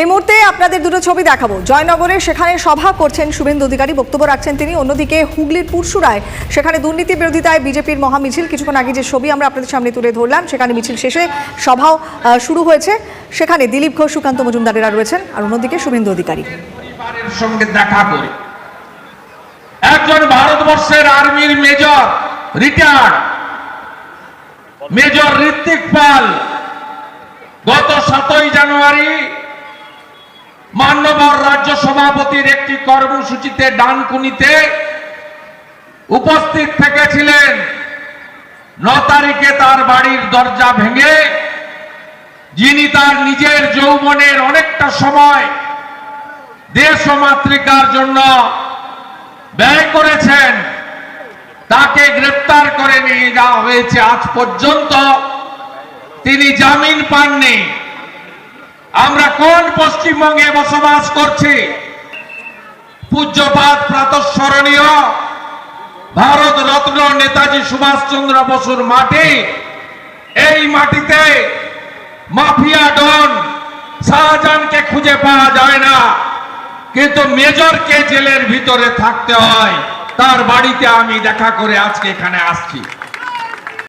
এই মুহূর্তে আপনাদের দুটো ছবি দেখাবো। জয়নগরে সেখানে সভা করছেন শুভেন্দু অধিকারী, বক্তব্য রাখছেন তিনি। অন্যদিকে হুগলির পুরসুরায় সেখানে দুর্নীতি বিরোধিতায় বিজেপির মহামিছিল। কিছুক্ষণ আগে যে ছবি আমরা আপনাদের সামনে তুলে ধরলাম, সেখানে মিছিল শেষে সভাও শুরু হয়েছে। সেখানে দিলীপ ঘোষ, সুকান্ত মজুমদারেরা রয়েছেন। আর অন্যদিকে শুভেন্দু অধিকারী। সঙ্গে দেখা করি। একজন ভারতবর্ষের আর্মির major retired. Major Ritwik Pal. গত সাতই জানুয়ারি সভাপতির একটি কর্মসূচিতে ডানকুনিতে উপস্থিত থেকেছিলেন। ন তারিখে তার বাড়ির দরজা ভেঙে যিনি তার নিজের যৌবনের অনেকটা সময় দেশ ও মাতৃকার জন্য ব্যয় করেছেন, তাকে গ্রেপ্তার করে নিয়ে যাওয়া হয়েছে। আজ পর্যন্ত তিনি জামিন পাননি। আমরা কোন পশ্চিমবঙ্গে বসবাস করছি? পূজ্যপাত প্রাতঃস্মরণীয়। ভারত রত্ন নেতাজি সুভাষচন্দ্র বসুর মাটি। এই মাটিতে মাফিয়া ডন শাহজাহানকে খুঁজে পাওয়া যায় না। কিন্তু মেজরকে জেলের ভিতরে থাকতে হয়। তার বাড়িতে আমি দেখা করে আজকে এখানে আসছি।